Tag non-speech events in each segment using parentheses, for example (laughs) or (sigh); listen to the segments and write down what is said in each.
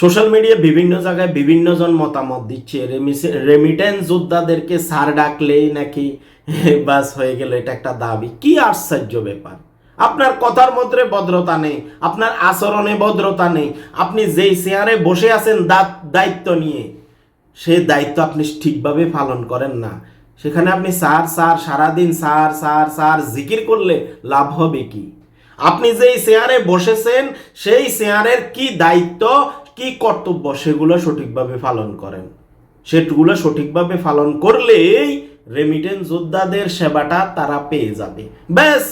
Social media বিভিন্ন জায়গায় বিভিন্ন জন মতামত দিচ্ছে। রেমিটেন্স যোদ্ধাদেরকে সার ডাকলেই নাকি (laughs) বাস হয়ে গেল, এটা একটা দাবি। কি আশ্চর্য ব্যাপার। আপনার কথার মধ্যে ভদ্রতা নেই, আপনার আচরণে ভদ্রতা নেই। আপনি যেই চেয়ারে বসে আছেন দায়িত্ব নিয়ে, সে দায়িত্ব আপনি ঠিকভাবে পালন করেন না। সেখানে আপনি সার সার সারাদিন সার সার সার জিকির করলে লাভ হবে কি? আপনি যেই চেয়ারে বসেছেন, সেই চেয়ারের কি দায়িত্ব কি কর্তব্য সেগুলো সঠিকভাবে পালন করেন? সেগুলো সঠিকভাবে পালন করলেই রেমিটেন্স যোদ্ধাদের সেবাটা তারা পেয়ে যাবে। ব্যাস!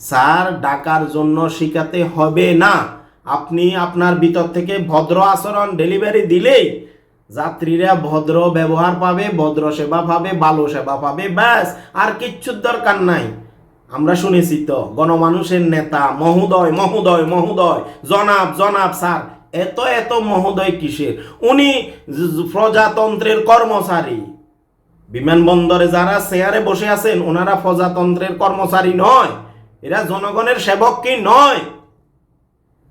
স্যার, ডাকার জন্য শিখাতে হবে না। আপনি আপনার ভিতর থেকে ভদ্র আচরণ ডেলিভারি দিলেই যাত্রীরা ভদ্র ব্যবহার পাবে, ভদ্র সেবা পাবে, ভালো সেবা পাবে, ব্যাস, আর কিচ্ছুর দরকার নাই। আমরা শুনেছি তো, গণমানুষের নেতা, মহোদয় মহোদয় মহোদয়, জনাব জনাব স্যার, এত এত মহোদয় কিসের? উনি প্রজাতন্ত্রের কর্মচারী। বিমানবন্দরে যারা চেয়ারে বসে আছেন, ওনারা প্রজাতন্ত্রের কর্মচারী নয়, এরা জনগণের সেবক কি নয়?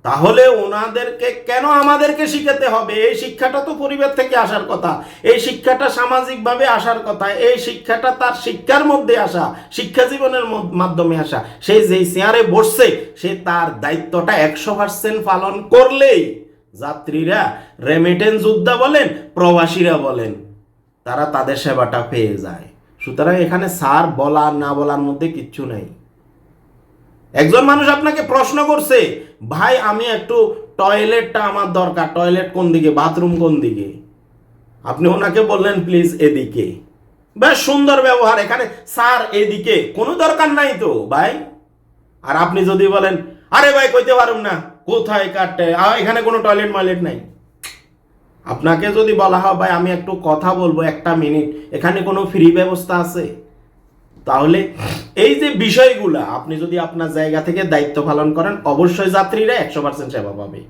তাহলে ওনাদেরকে কেন আমাদেরকে শিখাতে হবে? এই শিক্ষাটা তো পরিবার থেকে আসার কথা। এই শিক্ষাটা সামাজিকভাবে আসার কথা। এই শিক্ষাটা তার শিক্ষার মধ্যে আসা, শিক্ষা জীবনের মাধ্যমে আসা। সে যেই চেয়ারে বসছে, সে তার দায়িত্বটা একশো পার্সেন্ট পালন করলেই যাত্রীরা রেমিটেন্স যোদ্ধা বলেন, প্রবাসীরা বলেন, তারা তাদের সেবাটা পেয়ে যায়। সুতরাং এখানে স্যার বলা না বলার মধ্যে কিচ্ছু নেই। একজন মানুষ আপনাকে প্রশ্ন করছে, ভাই, আমি একটু টয়লেটটা আমার দরকার, টয়লেট কোন দিকে, বাথরুম কোন দিকে? আপনি ওনাকে বললেন, প্লিজ এদিকে। বেশ সুন্দর ব্যবহার, এখানে স্যার এদিকে, কোনো দরকার নাই তো, ভাই? আর আপনি যদি বলেন, আরে ভাই, কইতে পারুম না, কোথায় কাটে? এখানে কোনো টয়লেট ময়লেট নাই। আপনাকে যদি বলা হয়, ভাই, আমি একটু কথা বলব, একটা মিনিট, এখানে কোনো ফ্রি ব্যবস্থা আছে? তাহলে এই যে বিষয়গুলো, আপনি যদি আপনার জায়গা থেকে দায়িত্ব পালন করেন, অবশ্যই যাত্রীরা একশো পার্সেন্ট সেবা পাবে।